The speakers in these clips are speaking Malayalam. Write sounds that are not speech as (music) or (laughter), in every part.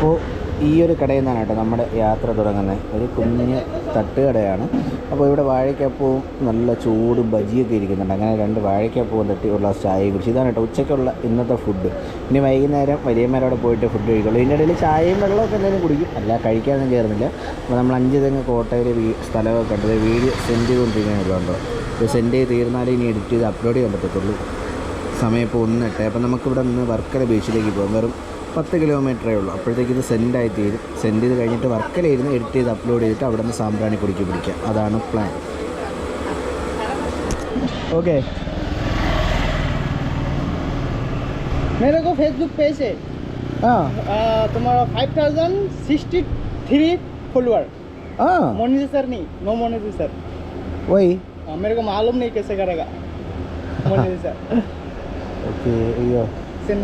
അപ്പോൾ ഈ ഒരു കടയിൽ നിന്നാണ് കേട്ടോ നമ്മുടെ യാത്ര തുടങ്ങുന്നത്. ഒരു കുഞ്ഞ് തട്ടുകടയാണ്. അപ്പോൾ ഇവിടെ വാഴയ്ക്കപ്പവും നല്ല ചൂട് ബജിയൊക്കെ ഇരിക്കുന്നുണ്ട്. അങ്ങനെ രണ്ട് വാഴയ്ക്കപ്പവും തട്ടി ഒരു ഗ്ലാസ് കുടിച്ചു. ഇതാണ് കേട്ടോ ഉച്ചയ്ക്കുള്ള ഇന്നത്തെ ഫുഡ് ഇനി വൈകുന്നേരം വലിയമ്മേരോടെ പോയിട്ട് ഫുഡ് കഴിക്കുള്ളൂ. ഇതിന്റെ ഇടയിൽ ചായയും വെള്ളമൊക്കെ എന്തെങ്കിലും കുടിക്കും. അല്ല കഴിക്കാനൊന്നും കയറുന്നില്ല. അപ്പോൾ നമ്മൾ അഞ്ച് തെങ്ങ് കോട്ടയിൽ സ്ഥലമൊക്കെ കണ്ടത് വീഡിയോ സെൻഡ് ചെയ്തുകൊണ്ടിരിക്കുന്നുണ്ടോ ഇപ്പോൾ സെൻഡ് ചെയ്ത് തീർന്നാലേ ഇനി എഡിറ്റ് ചെയ്ത് അപ്ലോഡ് ചെയ്യാൻ പറ്റത്തുള്ളൂ. സമയം ഇപ്പോൾ ഒന്നിട്ട് അപ്പോൾ നമുക്കിവിടെ നിന്ന് വർക്കല ബീച്ചിലേക്ക് പോകാം. വെറും പത്ത് കിലോമീറ്ററേ ഉള്ളൂ അപ്പോഴത്തേക്ക് ഇത് സെൻഡ് ആയി തീരും സെൻഡ് ചെയ്ത് കഴിഞ്ഞിട്ട് വർക്കലയിരുന്ന് എഡിറ്റ് ചെയ്ത് അപ്ലോഡ് ചെയ്തിട്ട് അവിടെ നിന്ന് സാമ്പ്രാണി കുടിക്ക് പിടിക്കുക അതാണ് പ്ലാൻ ഓക്കെ मेरे को फेसबुक पेज है ആ आ, तुम्हारा five thousand sixty three follower ആ मोनिटाइजर नहीं नो मोनिटाइजर വൈ आ, मेरे को मालूम नहीं कैसे करेगा मोनिटाइजर ഓക്കെ അയ്യോ send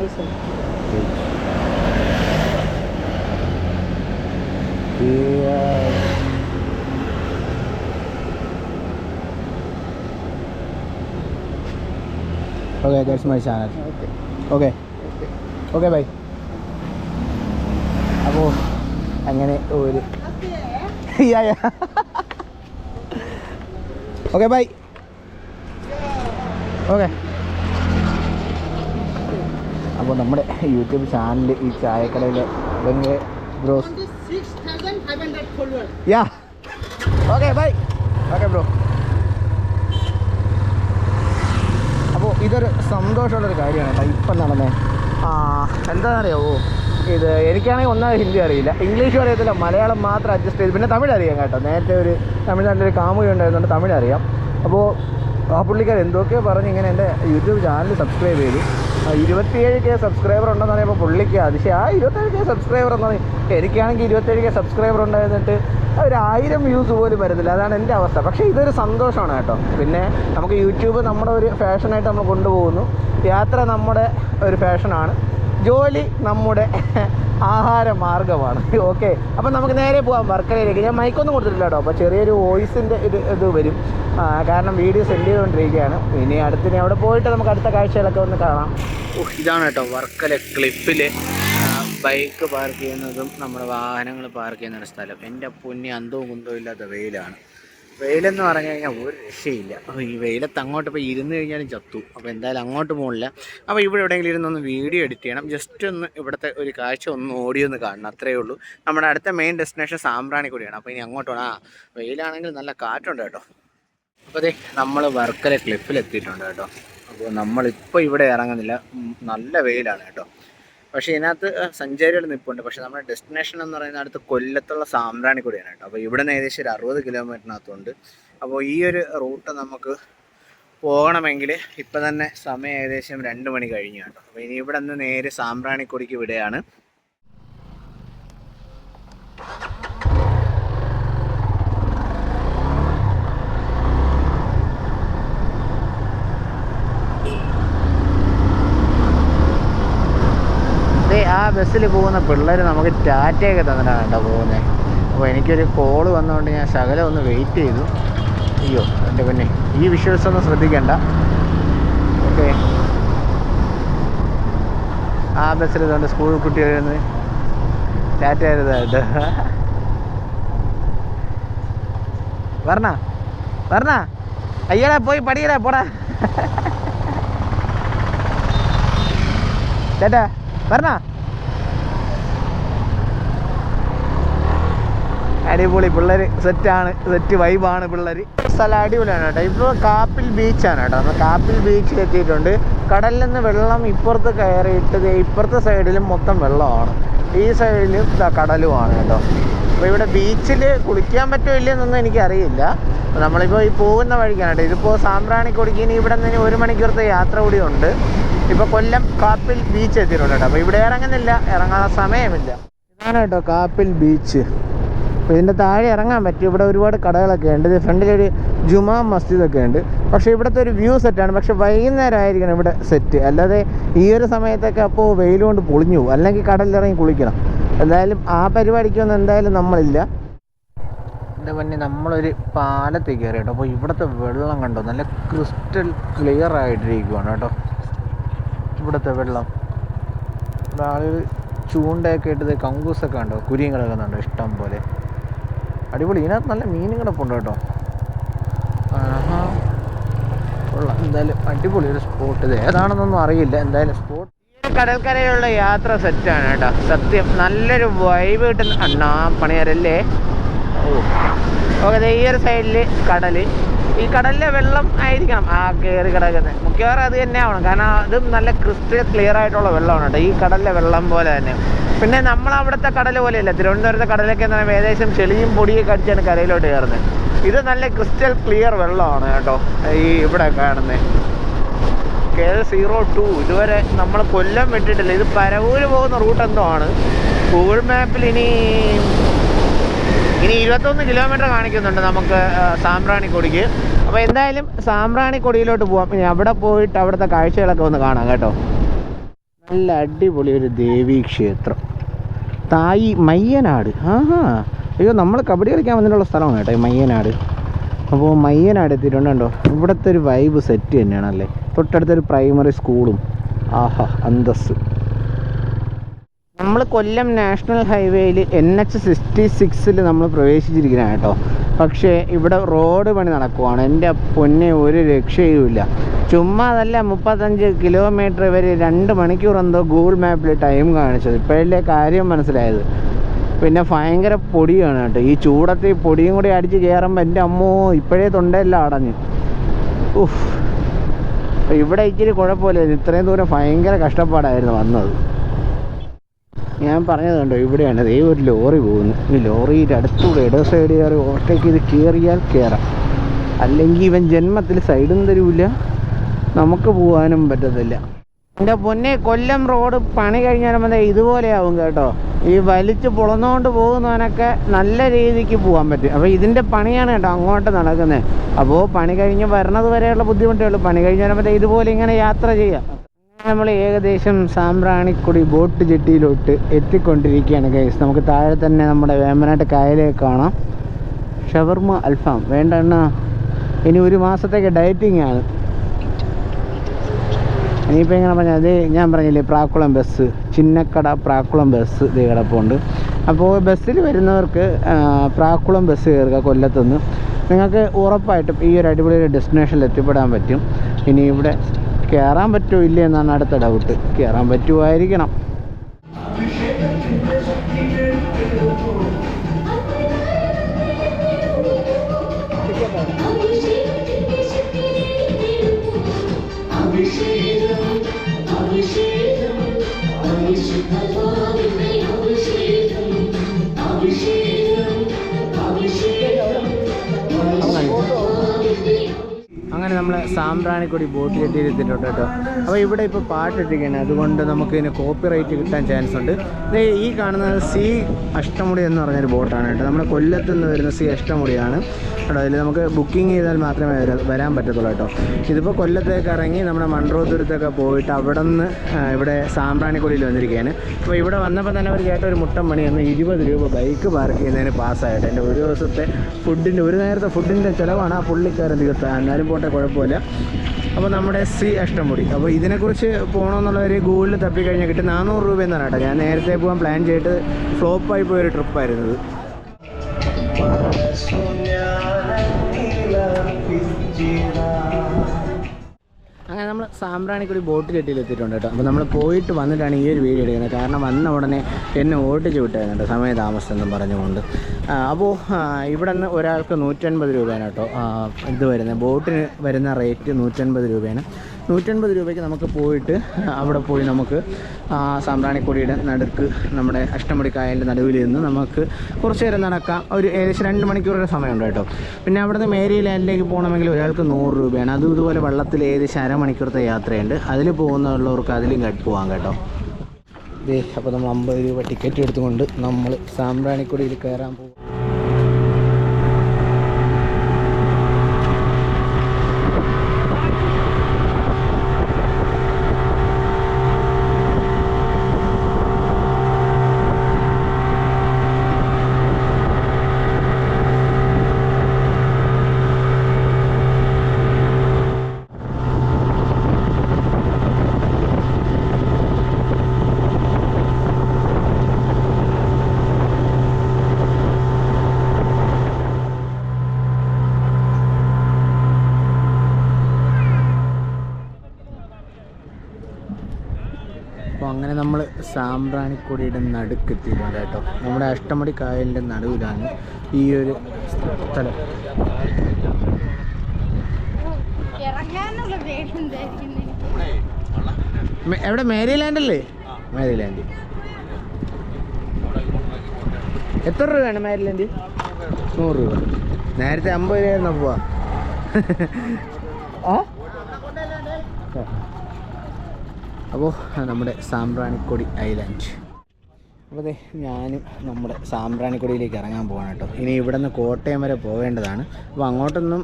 Oke Okay, that's my channel. Okay. Okay. Okay, (laughs) okay bye. അപ്പോൾ അങ്ങനെ ഒരു yeah yeah okay bye. Okay അപ്പോൾ നമ്മുടെ യൂട്യൂബ് ചാനൽ ഈ ചായക്കടയിൽ. Yeah okay bye okay bro അപ്പോൾ ഇതൊരു സന്തോഷമുള്ളൊരു കാര്യമാണ് കേട്ടോ. ഇപ്പം നടന്നേ. എന്താണെന്നറിയാവോ? ഇത് എനിക്കാണെങ്കിൽ ഒന്നാം ഹിന്ദി അറിയില്ല. ഇംഗ്ലീഷും അറിയത്തില്ല. മലയാളം മാത്രം അഡ്ജസ്റ്റ് ചെയ്ത്. പിന്നെ തമിഴ് അറിയാം കേട്ടോ. നേരത്തെ ഒരു തമിഴ്നാട്ടിലൊരു കാമുകി ഉണ്ടായിരുന്നുണ്ട് തമിഴ് അറിയാം. അപ്പോൾ ആ പുള്ളിക്കാർ എന്തൊക്കെയോ പറഞ്ഞ് ഇങ്ങനെ എന്റെ യൂട്യൂബ് ചാനൽ സബ്സ്ക്രൈബ് ചെയ്തു. ഇരുപത്തിയേഴ് കെ സബ്സ്ക്രൈബർ ഉണ്ടെന്ന് പറയുമ്പോൾ പുള്ളിക്ക് അതിശയം. ആ ഇരുപത്തേഴ് കെ സബ്സ്ക്രൈബർ എന്നാണ് എനിക്കാണെങ്കിൽ ഇരുപത്തേഴ് കെ സബ്സ്ക്രൈബർ ഉണ്ടായിരുന്നിട്ട് ഒരു ആയിരം വ്യൂസ് പോലും വരുന്നില്ല അതാണ് എന്റെ അവസ്ഥ. പക്ഷേ ഇതൊരു സന്തോഷമാണ് കേട്ടോ. പിന്നെ നമുക്ക് യൂട്യൂബ് നമ്മുടെ ഒരു ഫാഷനായിട്ട് നമ്മൾ കൊണ്ടുപോകുന്നു. യാത്ര നമ്മുടെ ഒരു ഫാഷനാണ് ജോലി നമ്മുടെ ആഹാര മാർഗമാണ് ഓക്കെ (laughs) അപ്പം നമുക്ക് നേരെ പോകാം വർക്കലയിലേക്ക്. ഞാൻ മൈക്കൊന്നും കൊടുത്തിട്ടില്ല കേട്ടോ അപ്പോൾ ചെറിയൊരു വോയിസിന്റെ ഇത് ഇത് വരും. കാരണം വീഡിയോ സെൻഡ് ചെയ്തുകൊണ്ടിരിക്കുകയാണ്. ഇനി അടുത്തിനി അവിടെ പോയിട്ട് നമുക്ക് അടുത്ത കാഴ്ചകളൊക്കെ ഒന്ന് കാണാം. ഇതാണ് കേട്ടോ വർക്കല ക്ലിപ്പിൽ ബൈക്ക് പാർക്ക് ചെയ്യുന്നതും നമ്മുടെ വാഹനങ്ങൾ പാർക്ക് ചെയ്യുന്ന സ്ഥലം. എന്റെ പൊന്നി അന്തവും കുന്തവും ഇല്ലാത്ത വെയിലാണ്. വെയിലെന്ന് പറഞ്ഞു കഴിഞ്ഞാൽ ഒരു രക്ഷയില്ല. ഈ വെയിലത്ത് അങ്ങോട്ട് ഇപ്പോൾ ഇരുന്ന് കഴിഞ്ഞാലും ചത്തു. അപ്പോൾ എന്തായാലും അങ്ങോട്ട് പോകണില്ല അപ്പോൾ ഇവിടെ എവിടെയെങ്കിലും ഇരുന്നൊന്ന് വീഡിയോ എഡിറ്റ് ചെയ്യണം. ജസ്റ്റ് ഒന്ന് ഇവിടുത്തെ ഒരു കാഴ്ച ഒന്ന് ഓഡിയോ ഒന്ന് കാണണം. അത്രയേ ഉള്ളൂ. നമ്മുടെ അടുത്ത മെയിൻ ഡെസ്റ്റിനേഷൻ സാമ്പ്രാണിക്കുടിയാണ് അപ്പോൾ ഇനി അങ്ങോട്ട് പോകണം ആ വെയിലാണെങ്കിൽ നല്ല കാറ്റുണ്ട് കേട്ടോ. അപ്പോൾ അതെ നമ്മൾ വർക്കല ക്ലിഫിലെത്തിയിട്ടുണ്ട് കേട്ടോ. അപ്പോൾ നമ്മളിപ്പോൾ ഇവിടെ ഇറങ്ങുന്നില്ല. നല്ല വെയിലാണ് കേട്ടോ. പക്ഷേ ഇതിനകത്ത് സഞ്ചാരികൾ നിപ്പുണ്ട്. പക്ഷേ നമ്മുടെ ഡെസ്റ്റിനേഷൻ എന്ന് പറയുന്ന അടുത്ത് കൊല്ലത്തുള്ള സാമ്പ്രാണിക്കുടിയാണ് കേട്ടോ. അപ്പോൾ ഇവിടെ ഏകദേശം ഒരു അറുപത് കിലോമീറ്ററിനകത്തുണ്ട് അപ്പോൾ ഈ ഒരു റൂട്ട് നമുക്ക് പോകണമെങ്കിൽ ഇപ്പം തന്നെ സമയം ഏകദേശം രണ്ട് മണി കഴിഞ്ഞു കേട്ടോ. അപ്പോൾ ഇനി ഇവിടെ നിന്ന് നേരെ സാമ്പ്രാണിക്കുടിക്ക് വിടുകയാണ് ദേ ആ ബസ്സിൽ പോകുന്ന പിള്ളേർ നമുക്ക് ടാറ്റയൊക്കെ തന്നിട്ടാണ് കേട്ടോ പോകുന്നത് അപ്പോൾ എനിക്കൊരു കോൾ വന്നതുകൊണ്ട് ഞാൻ ശകലം ഒന്ന് വെയിറ്റ് ചെയ്തു. അയ്യോ എന്റെ പിന്നെ. ഈ വിഷ്വൽസ് ഒന്നും ശ്രദ്ധിക്കണ്ട. ഓക്കെ. ആ ബസ്സിൽ ഇതുകൊണ്ട് സ്കൂൾ കുട്ടികളിൽ ടാറ്റ എഴുതായിട്ട് വരണ വരണ അയ്യടാ പോയി പഠിക്കടാ പോടാ. ചേട്ടാ വരണ അടിപൊളി പിള്ളേർ സെറ്റാണ്. സെറ്റ് വൈബാണ് പിള്ളേർ സ്ഥലം അടിപൊളിയാണ് കേട്ടോ. ഇപ്പോൾ കാപ്പിൽ ബീച്ചാണ് കേട്ടോ. നമ്മൾ കാപ്പിൽ ബീച്ചിൽ എത്തിയിട്ടുണ്ട്. കടലിൽ നിന്ന് വെള്ളം ഇപ്പുറത്ത് കയറിയിട്ട് ഇപ്പുറത്തെ സൈഡിലും മൊത്തം വെള്ളമാണ്. ഈ സൈഡിലും കടലുമാണ് കേട്ടോ. അപ്പോൾ ഇവിടെ ബീച്ചിൽ കുളിക്കാൻ പറ്റുമോ ഇല്ലയെന്നൊന്നും എനിക്കറിയില്ല. നമ്മളിപ്പോൾ ഈ പോകുന്ന വഴിക്കാണ് കേട്ടോ. ഇതിപ്പോൾ സാമ്പ്രാണിക്കൊടിക്ക് ഇനി ഇവിടെ നിന്ന് ഒരു മണിക്കൂറത്തെ യാത്ര കൂടി ഉണ്ട്. ഇപ്പോൾ കൊല്ലം കാപ്പിൽ ബീച്ച് എത്തിയിട്ടുണ്ട് കേട്ടോ. അപ്പോൾ ഇവിടെ ഇറങ്ങുന്നില്ല. ഇറങ്ങാൻ സമയമില്ല. ഇതാണ് കേട്ടോ കാപ്പിൽ ബീച്ച് അപ്പോൾ ഇതിന്റെ താഴെ ഇറങ്ങാൻ പറ്റും ഇവിടെ ഒരുപാട് കടകളൊക്കെ ഉണ്ട്. ഇത് ഫ്രണ്ടിലൊരു ജുമാ മസ്ജിദൊക്കെ ഉണ്ട്. പക്ഷേ ഇവിടുത്തെ ഒരു വ്യൂ സെറ്റാണ് പക്ഷേ വൈകുന്നേരം ആയിരിക്കണം ഇവിടെ സെറ്റ് അല്ലാതെ ഈ ഒരു സമയത്തൊക്കെ അപ്പോൾ വെയിൽ കൊണ്ട് പൊളിഞ്ഞു പോകും. അല്ലെങ്കിൽ കടലിലിറങ്ങി കുളിക്കണം. എന്തായാലും ആ പരിപാടിക്കൊന്നും എന്തായാലും നമ്മളില്ല. എന്റെ പിന്നെ നമ്മളൊരു പാലത്തിൽ കയറി കേട്ടോ. അപ്പോൾ ഇവിടുത്തെ വെള്ളം കണ്ടോ? നല്ല ക്രിസ്റ്റൽ ക്ലിയർ ആയിട്ടിരിക്കുവാണ് കേട്ടോ. ഇവിടുത്തെ വെള്ളം. ആളുകൾ ചൂണ്ടയൊക്കെ ഇട്ടത് കങ്കൂസൊക്കെ ഉണ്ടോ കുരിയും കിടക്കുന്നുണ്ടോ ഇഷ്ടം പോലെ. അടിപൊളി. ഇതിനകത്ത് നല്ല മീനും കിടപ്പുണ്ട് കേട്ടോ. ആഹാ. കൊള്ളാം. എന്തായാലും അടിപൊളി ഒരു സ്പോട്ട് ഇത്. ഏതാണെന്നൊന്നും അറിയില്ല. എന്തായാലും സ്പോട്ട് കടൽക്കരയിലുള്ള യാത്ര സെറ്റാണ് കേട്ടോ. സത്യം നല്ലൊരു വൈബ് കിട്ടുന്ന അണ്ണാ പണിയാരല്ലേ? ഓ. ഓക്കെ ഈ ഒരു സൈഡിൽ കടൽ ഈ കടലിലെ വെള്ളം ആയിരിക്കണം ആ കയറി കിടക്കുന്നത്. മിക്കവാറും അത് തന്നെ ആവണം. കാരണം അതും നല്ല ക്രിസ്റ്റൽ ക്ലിയർ ആയിട്ടുള്ള വെള്ളമാണ് കേട്ടോ. ഈ കടലിലെ വെള്ളം പോലെ തന്നെ. പിന്നെ നമ്മളവിടുത്തെ കടൽ പോലെയല്ല. തിരുവനന്തപുരത്തെ കടലൊക്കെ എന്ന് പറയുമ്പോൾ ഏകദേശം ചെളിയും പൊടിയൊക്കെ അടിച്ചാണ് കരയിലോട്ട് കയറുന്നത്. ഇത് നല്ല ക്രിസ്റ്റൽ ക്ലിയർ വെള്ളമാണ് കേട്ടോ. ഈ ഇവിടെ കാണുന്നത് കെ സീറോ ടു ഇതുവരെ നമ്മൾ കൊല്ലം വിട്ടിട്ടില്ല. ഇത് പരവൂര് പോകുന്ന റൂട്ട് എന്തോ ആണ്. ഗൂഗിൾ മാപ്പിൽ ഇനി ഇനി ഇരുപത്തൊന്ന് കിലോമീറ്റർ കാണിക്കുന്നുണ്ട് നമുക്ക് സാമ്പ്രാണിക്കൊടിക്ക്. അപ്പോൾ എന്തായാലും സാമ്പ്രാണിക്കൊടിയിലോട്ട് പോവാം. ഇനി അവിടെ പോയിട്ട് അവിടുത്തെ കാഴ്ചകളൊക്കെ ഒന്ന് കാണാം കേട്ടോ. നല്ല അടിപൊളി ഒരു ദേവീ ക്ഷേത്രം. തായി മയ്യനാട്. ആഹാ. അയ്യോ നമ്മൾ കബഡി കളിക്കാൻ വന്നിട്ടുള്ള സ്ഥലമാണ് കേട്ടോ മയ്യനാട്. അപ്പോൾ മയ്യനാട് എത്തിയിട്ടുണ്ട് കണ്ടോ? ഇവിടുത്തെ ഒരു വൈബ് സെറ്റ് തന്നെയാണ് തന്നെയാണല്ലേ? തൊട്ടടുത്തൊരു പ്രൈമറി സ്കൂളും ആഹാ അന്തസ് നമ്മൾ കൊല്ലം നാഷണൽ ഹൈവേയിൽ എൻ എച്ച് സിക്സ്റ്റി സിക്സിൽ നമ്മൾ പ്രവേശിച്ചിരിക്കുന്ന കേട്ടോ. പക്ഷേ ഇവിടെ റോഡ് പണി നടക്കുവാണ്. എന്റെ പൊന്നെ ഒരു രക്ഷയുമില്ല. ചുമ്മാ അതല്ല മുപ്പത്തഞ്ച് കിലോമീറ്റർ വരെ രണ്ട് മണിക്കൂർ എന്തോ ഗൂഗിൾ മാപ്പിൽ ടൈം കാണിച്ചത്. ഇപ്പോഴല്ലേ കാര്യം മനസ്സിലായത്. പിന്നെ ഭയങ്കര പൊടിയാണ് കേട്ടോ. ഈ ചൂടത്ത് ഈ പൊടിയും കൂടി അടിച്ച് കയറുമ്പോൾ എന്റെ അമ്മോ ഇപ്പോഴേ തൊണ്ടയെല്ലാം അടഞ്ഞു. ഉഫ്. ഇവിടെ ഇച്ചിരി കുഴപ്പമില്ലായിരുന്നു. ഇത്രയും ദൂരം ഭയങ്കര കഷ്ടപ്പാടായിരുന്നു വന്നത്. ഞാൻ പറഞ്ഞത് കണ്ടോ ഇവിടെയാണ്. ദേ ഒരു ലോറി പോകുന്നു. ഈ ലോറിയുടെ അടുത്തൂടെ ഇട സൈഡ് കയറി ഓവർടേക്ക് ചെയ്ത് കയറിയാൽ കയറാം അല്ലെങ്കിൽ ഇവൻ ജന്മത്തിൽ സൈഡും തരൂല. നമുക്ക് പോകാനും പറ്റത്തില്ല. എന്റെ പൊന്നെ കൊല്ലം റോഡ് പണി കഴിഞ്ഞ് വരുമ്പോൾ ഇതുപോലെയാവും കേട്ടോ. ഈ വലിച്ച് പൊളന്നുകൊണ്ട് പോകുന്നവനൊക്കെ നല്ല രീതിക്ക് പോകാൻ പറ്റും. അപ്പോൾ ഇതിന്റെ പണിയാണ് കേട്ടോ അങ്ങോട്ട് നടക്കുന്നത് അപ്പോൾ പണി കഴിഞ്ഞ് വരണത് വരെയുള്ള ബുദ്ധിമുട്ടേ ഉള്ളൂ പണി വരുമ്പോൾ ഇതുപോലെ ഇങ്ങനെ യാത്ര ചെയ്യാം. നമ്മൾ ഏകദേശം സാമ്പ്രാണിക്കുടി ബോട്ട് ജെട്ടിയിലോട്ട് എത്തിക്കൊണ്ടിരിക്കുകയാണ് ഗൈസ് നമുക്ക് താഴെ തന്നെ നമ്മുടെ വേമ്പനാട്ട് കായലേക്ക് കാണാം. ഷവർമ അൽഫാം. വേണ്ട ഇനി ഒരു മാസത്തേക്ക് ഡയറ്റിംഗ് ആണ്. ഇനിയിപ്പോൾ എങ്ങനെ പറഞ്ഞാൽ അത് ഞാൻ പറഞ്ഞില്ലേ പ്രാക്കുളം ബസ് ചിന്നക്കട പ്രാക്കുളം ബസ് ഇത് കിടപ്പുണ്ട് അപ്പോൾ ബസ്സിൽ വരുന്നവർക്ക് പ്രാക്കുളം ബസ് കയറുക കൊല്ലത്തുനിന്ന് നിങ്ങൾക്ക് ഉറപ്പായിട്ടും ഈ ഒരു അടിപൊളി ഒരു ഡെസ്റ്റിനേഷനിൽ എത്തിപ്പെടാൻ പറ്റും. ഇനി ഇവിടെ കയറാൻ പറ്റുമോ ഇല്ല എന്നാണ് അടുത്ത ഡൗട്ട് കയറാൻ പറ്റുമായിരിക്കണം അങ്ങനെ നമ്മൾ സാമ്പ്രാണിക്കൊടി ബോട്ട് കെട്ടിയിൽ എത്തിയിട്ടുണ്ട് കേട്ടോ. അപ്പോൾ ഇവിടെ ഇപ്പോൾ പാട്ടിട്ടിരിക്കുകയാണ്. അതുകൊണ്ട് നമുക്ക് ഇതിന് കോപ്പി റൈറ്റ് കിട്ടാൻ ചാൻസ് ഉണ്ട്. ഈ കാണുന്നത് സി അഷ്ടമുടി എന്ന് പറഞ്ഞൊരു ബോട്ടാണ് കേട്ടോ. നമ്മുടെ കൊല്ലത്ത് നിന്ന് വരുന്ന സി അഷ്ടമുടിയാണ്. കേട്ടോ അതിൽ നമുക്ക് ബുക്കിംഗ് ചെയ്താൽ മാത്രമേ വരാൻ പറ്റത്തുള്ളൂ കേട്ടോ. ഇതിപ്പോൾ കൊല്ലത്തേക്ക് ഇറങ്ങി നമ്മുടെ മൺറോതുരത്തൊക്കെ പോയിട്ട് അവിടെ നിന്ന് ഇവിടെ സാമ്പ്രാണിക്കൊടിയിൽ വന്നിരിക്കുകയാണ്. അപ്പോൾ ഇവിടെ വന്നപ്പോൾ തന്നെ അവർ കേട്ട ഒരു മുട്ടം പണി എന്ന് ഇരുപത് രൂപ ബൈക്ക് പാർക്ക് ചെയ്യുന്നതിന് പാസ്സായിട്ട് എന്റെ ഒരു ദിവസത്തെ ഫുഡിന്റെ ഒരു നേരത്തെ ഫുഡിന്റെ ചിലവാണ് ആ പുള്ളിക്കാരൻ തീർത്ത എന്നാലും പോട്ടെ കുഴപ്പമില്ല. അപ്പോൾ നമ്മുടെ സി അഷ്ടമുടി. അപ്പോൾ ഇതിനെക്കുറിച്ച് പോകണമെന്നുള്ളവർ ഗൂഗിളിൽ തപ്പിക്കഴിഞ്ഞാൽ കിട്ടും നാനൂറ് രൂപ എന്നാണ് കേട്ടോ. ഞാൻ നേരത്തെ പോകാൻ പ്ലാൻ ചെയ്തിട്ട് ഫ്ലോപ്പായി പോയൊരു ട്രിപ്പായിരുന്നത് അങ്ങനെ നമ്മൾ സാമ്പ്രാണിക്ക് ഒരു ബോട്ട് കെട്ടിയിൽ എത്തിയിട്ടുണ്ട് കേട്ടോ. അപ്പോൾ നമ്മൾ പോയിട്ട് വന്നിട്ടാണ് ഈ ഒരു വീഡിയോ എടുക്കുന്നത്. കാരണം വന്ന ഉടനെ എന്നെ ഓട്ടിച്ച് വിട്ടായിരുന്നു കേട്ടോ സമയ താമസം എന്നും പറഞ്ഞുകൊണ്ട്. അപ്പോൾ ഇവിടെ നിന്ന് ഒരാൾക്ക് നൂറ്റൻപത് രൂപയാണ് കേട്ടോ. ഇത് വരുന്നത്. ബോട്ടിന് വരുന്ന റേറ്റ് നൂറ്റൻപത് രൂപയാണ്. നൂറ്റൻപത് രൂപയ്ക്ക് നമുക്ക് പോയിട്ട് അവിടെ പോയി നമുക്ക് ആ സാമ്പ്രാണിക്കൊടിയുടെ നടുക്ക് നമ്മുടെ അഷ്ടമുടി കായലിന്റെ നടുവിൽ നിന്ന് നമുക്ക് കുറച്ച് നേരം നടക്കാം. ഒരു ഏകദേശം രണ്ട് മണിക്കൂറുടെ സമയമുണ്ട് കേട്ടോ. പിന്നെ അവിടുന്ന് മേരി ലാൻഡിലേക്ക് പോകണമെങ്കിൽ ഒരാൾക്ക് നൂറ് രൂപയാണ്. അതും ഇതുപോലെ വെള്ളത്തിൽ ഏകദേശം അരമണിക്കൂറത്തെ യാത്രയുണ്ട്. അതിൽ പോകുന്നുള്ളവർക്ക് അതിലും കട്ട് പോകാം കേട്ടോ. അപ്പോൾ നമ്മൾ അമ്പത് രൂപ ടിക്കറ്റ് എടുത്തുകൊണ്ട് നമ്മൾ സാമ്പ്രാണിക്കൊടിയിൽ കയറാൻ പോകും സാമ്പ്രാണിക്കൊടിയുടെ നടുക്കെത്തിയിട്ടുണ്ട് കേട്ടോ. നമ്മുടെ അഷ്ടമടി കായലിന്റെ നടുവിലാണ് ഈ ഒരു സ്ഥലം. എവിടെ? മേരിലാൻഡ് അല്ലേ മേരിലാൻഡ്. എത്ര രൂപയാണ് മേരിലാൻഡ്? നൂറ് രൂപ. നേരത്തെ അമ്പത് രൂപയായിരുന്നു പോവാ ആ? അപ്പോൾ നമ്മുടെ സാമ്പ്രാണിക്കൊടി ഐലൻഡ് അപ്പോൾ അതെ ഞാനും നമ്മുടെ സാമ്പ്രാണിക്കൊടിയിലേക്ക് ഇറങ്ങാൻ പോവാണ് കേട്ടോ. ഇനി ഇവിടെ നിന്ന് കോട്ടയം വരെ പോകേണ്ടതാണ് അപ്പോൾ അങ്ങോട്ടൊന്നും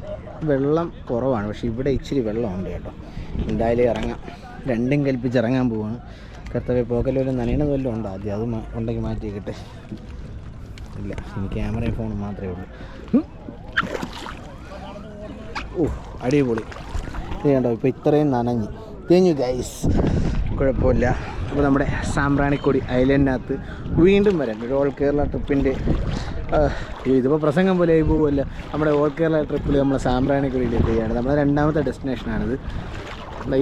വെള്ളം കുറവാണ്. പക്ഷേ ഇവിടെ ഇച്ചിരി വെള്ളമുണ്ട് കേട്ടോ. എന്തായാലും ഇറങ്ങാം. രണ്ടും കൽപ്പിച്ച് ഇറങ്ങാൻ പോവാണ്. കർത്തവ്യ പോക്കലൊരു നനയണത് വല്ലതും ഉണ്ടോ? ആദ്യം അത് ഉണ്ടെങ്കിൽ മാറ്റിയിക്കട്ടെ. ഇല്ല ഇനി ക്യാമറയും ഫോണും മാത്രമേ ഉള്ളൂ. ഓ അടിപൊളി. ഇത് കണ്ടോ ഇപ്പോൾ ഇത്രയും നനഞ്ഞ്. തേഞ്ഞു ഗൈസ് കുഴപ്പമില്ല. അപ്പോൾ നമ്മുടെ സാമ്പ്രാണിക്കൊടി ഐലൻഡിനകത്ത് വീണ്ടും വരാൻ ഒരു ഓൾ കേരള ട്രിപ്പിന്റെ ഇതിപ്പോൾ പ്രസംഗം പോലെ ആയി പോകുമല്ല നമ്മുടെ ഓൾ കേരള ട്രിപ്പിൽ നമ്മൾ സാമ്പ്രാണിക്കൊടിയിൽ എത്തുകയാണ് നമ്മുടെ രണ്ടാമത്തെ ഡെസ്റ്റിനേഷനാണിത്.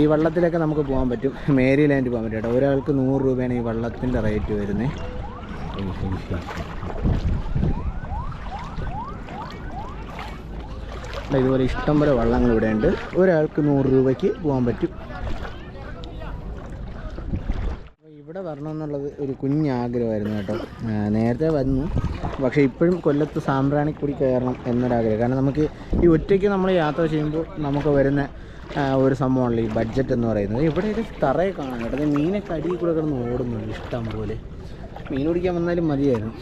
ഈ വള്ളത്തിലൊക്കെ നമുക്ക് പോകാൻ പറ്റും. മേരി ലാൻഡ് പോകാൻ പറ്റും കേട്ടോ. ഒരാൾക്ക് നൂറ് രൂപയാണ് ഈ വള്ളത്തിന്റെ റേറ്റ് വരുന്നത് ഇതുപോലെ ഇഷ്ടംപോലെ വള്ളങ്ങൾ ഇവിടെ ഉണ്ട് ഒരാൾക്ക് നൂറ് രൂപയ്ക്ക് പോകാൻ പറ്റും അപ്പോൾ ഇവിടെ വരണമെന്നുള്ളത് ഒരു കുഞ്ഞാഗ്രഹമായിരുന്നു കേട്ടോ. നേരത്തെ വന്നു. പക്ഷേ ഇപ്പോഴും കൊല്ലത്ത് സാമ്പ്രാണിക്കൂടി കയറണം എന്നൊരാഗ്രഹം. കാരണം നമുക്ക് ഈ ഒറ്റയ്ക്ക് നമ്മൾ യാത്ര ചെയ്യുമ്പോൾ നമുക്ക് വരുന്ന ഒരു സംഭവമാണല്ലോ ഈ ബഡ്ജറ്റ് എന്ന് പറയുന്നത്. ഇവിടെയൊക്കെ തറയെ കാണാൻ കേട്ടോ. മീനൊക്കെ അടിയിൽ കൂടെ കിടന്ന് ഓടുന്നുണ്ട് ഇഷ്ടം പോലെ. മീൻ പിടിക്കാൻ വന്നാലും മതിയായിരുന്നു.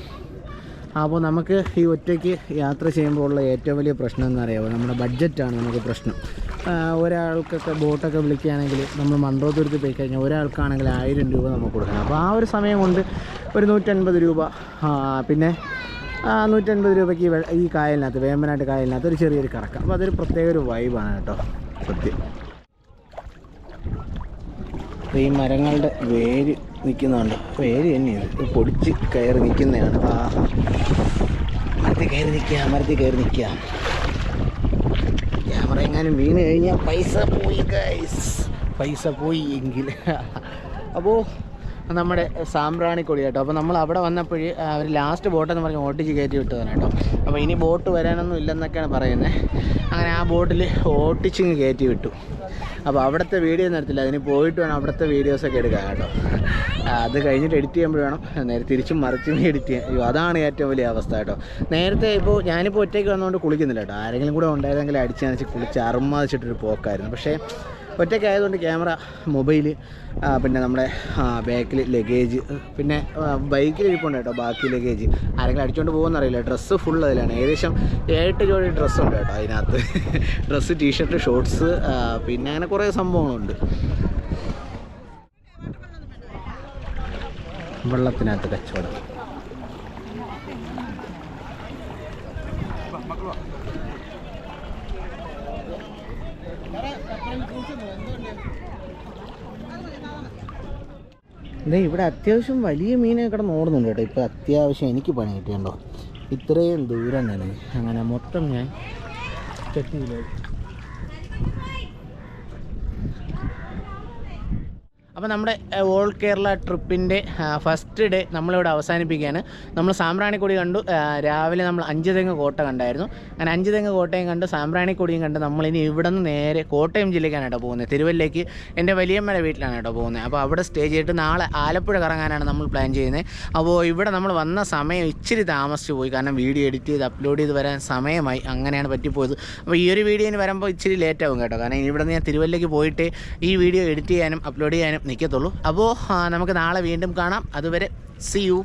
അപ്പോൾ നമുക്ക് ഈ ഒറ്റയ്ക്ക് യാത്ര ചെയ്യുമ്പോൾ ഉള്ള ഏറ്റവും വലിയ പ്രശ്നം എന്ന് എന്നറിയാമോ നമ്മുടെ ബഡ്ജറ്റാണ് നമുക്ക് പ്രശ്നം. ഒരാൾക്കൊക്കെ ബോട്ടൊക്കെ വിളിക്കുകയാണെങ്കിൽ നമ്മൾ മൺറോത്തുരുത്ത് പോയി കഴിഞ്ഞാൽ ഒരാൾക്കാണെങ്കിൽ ആയിരം രൂപ നമുക്ക് കൊടുക്കണം. അപ്പോൾ ആ ഒരു സമയം കൊണ്ട് ഒരു നൂറ്റൻപത് രൂപ പിന്നെ നൂറ്റൻപത് രൂപയ്ക്ക് ഈ കായലിനകത്ത് വേമ്പനാട്ട് കായലിനകത്ത് ഒരു ചെറിയൊരു കറക്കം. അപ്പോൾ അതൊരു പ്രത്യേക ഒരു വൈബാണ് കേട്ടോ സത്യം. ഈ മരങ്ങളുടെ വേര് നിൽക്കുന്നുണ്ട്. പേര് തന്നെയാണ് ഇത്. പൊടിച്ച് കയറി നിൽക്കുന്നതാണ്. ആഹാ. മരത്തിൽ കയറി നിൽക്കുക മരത്തിൽ കയറി നിൽക്കുക. ക്യാമറ എങ്ങാനും വീണ് കഴിഞ്ഞാൽ പൈസ പോയി ഗൈസ് പൈസ പോയി എങ്കിൽ. അപ്പോൾ നമ്മുടെ സാമ്പ്രാണിക്കൊടി കേട്ടോ. അപ്പോൾ നമ്മൾ അവിടെ വന്നപ്പോൾ അവർ ലാസ്റ്റ് ബോട്ടെന്ന് പറഞ്ഞ് ഓട്ടിച്ച് കയറ്റി വിട്ടതാണ് കേട്ടോ. അപ്പോൾ ഇനി ബോട്ട് വരാനൊന്നും ഇല്ലെന്നൊക്കെയാണ് പറയുന്നത് അങ്ങനെ ആ ബോട്ടിൽ ഓട്ടിച്ചിങ് കയറ്റി വിട്ടു. അപ്പോൾ അവിടുത്തെ വീഡിയോ ഒന്നും അതിന് പോയിട്ട് വേണം അവിടുത്തെ വീഡിയോസൊക്കെ എടുക്കാൻ കേട്ടോ. അത് കഴിഞ്ഞിട്ട് എഡിറ്റ് ചെയ്യുമ്പോൾ വേണം. നേരെ തിരിച്ചും മറിച്ചും എഡിറ്റ് ചെയ്യാൻ. അയ്യോ അതാണ് ഏറ്റവും വലിയ അവസ്ഥ കേട്ടോ. നേരത്തെ ഇപ്പോൾ ഞാനിപ്പോൾ ഒറ്റയ്ക്ക് വന്നുകൊണ്ട് കുളിക്കുന്നില്ല കേട്ടോ. ആരെങ്കിലും കൂടെ ഉണ്ടായിരുന്നെങ്കിൽ അടിച്ച് നനച്ച് കുളിച്ച് അറുമാതിച്ചിട്ടൊരു പോക്കായിരുന്നു. പക്ഷേ ഒറ്റയ്ക്ക് ആയതുകൊണ്ട് ക്യാമറ മൊബൈൽ പിന്നെ നമ്മുടെ ബാക്കിൽ ലഗേജ് പിന്നെ ബൈക്കിൽ ഇരിപ്പുണ്ട് കേട്ടോ ബാക്കി ലഗേജ്. ആരെങ്കിലും അടിച്ചുകൊണ്ട് പോകുമെന്നറിയില്ല. ഡ്രസ്സ് ഫുൾ അതിലാണ്. ഏകദേശം ഏട്ട് ജോഡി ഡ്രസ്സുണ്ട് കേട്ടോ അതിനകത്ത്. ഡ്രസ്സ് ടീഷർട്ട് ഷോർട്സ് പിന്നെ അങ്ങനെ കുറേ സംഭവങ്ങളുണ്ട്. വെള്ളത്തിനകത്ത് കച്ചവടം. ദേ ഇവിടെ അത്യാവശ്യം വലിയ മീനൊക്കെ കിടന്ന് ഓടുന്നുണ്ട് കേട്ടോ. ഇപ്പോൾ അത്യാവശ്യം എനിക്ക് പണി കിട്ടിയുണ്ടോ ഇത്രയും ദൂരം തന്നെ. അങ്ങനെ മൊത്തം ഞാൻ ചെക്ക് അപ്പോൾ നമ്മുടെ ഓൾ കേരള ട്രിപ്പിന്റെ ഫസ്റ്റ് ഡേ നമ്മളിവിടെ അവസാനിപ്പിക്കുകയാണ്. നമ്മൾ സാമ്പ്രാണിക്കൊടി കണ്ടു. രാവിലെ നമ്മൾ അഞ്ച് തെങ്ങ് കോട്ട കണ്ടായിരുന്നു. അങ്ങനെ അഞ്ച് തെങ്ങ് കോട്ടയും കണ്ട് സാമ്പ്രാണിക്കൊടിയും കണ്ട് നമ്മളിനി ഇവിടെ നിന്ന് നേരെ കോട്ടയം ജില്ലയ്ക്കാണ് കേട്ടോ പോകുന്നത്. തിരുവല്ലയ്ക്ക് എന്റെ വലിയമ്മയുടെ വീട്ടിലാണ് കേട്ടോ പോകുന്നത്. അപ്പോൾ അവിടെ സ്റ്റേ ചെയ്തിട്ട് നാളെ ആലപ്പുഴ കറങ്ങാനാണ് നമ്മൾ പ്ലാൻ ചെയ്യുന്നത്. അപ്പോൾ ഇവിടെ നമ്മൾ വന്ന സമയം ഇച്ചിരി താമസിച്ച് പോയി. കാരണം വീഡിയോ എഡിറ്റ് ചെയ്ത് അപ്ലോഡ് ചെയ്ത് വരാൻ സമയമായി. അങ്ങനെയാണ് പറ്റിപ്പോയത്. അപ്പോൾ ഈ ഒരു വീഡിയോയിൽ വരുമ്പോൾ ഇച്ചിരി ലേറ്റ് ആവും കേട്ടോ. കാരണം ഇവിടെ നിന്ന് ഞാൻ തിരുവല്ലയ്ക്ക് പോയിട്ട് ഈ വീഡിയോ എഡിറ്റ് ചെയ്യാനും അപ്ലോഡ് ചെയ്യാനും നിൽക്കത്തുള്ളൂ അപ്പോൾ നമുക്ക് നാളെ വീണ്ടും കാണാം. അതുവരെ സി യു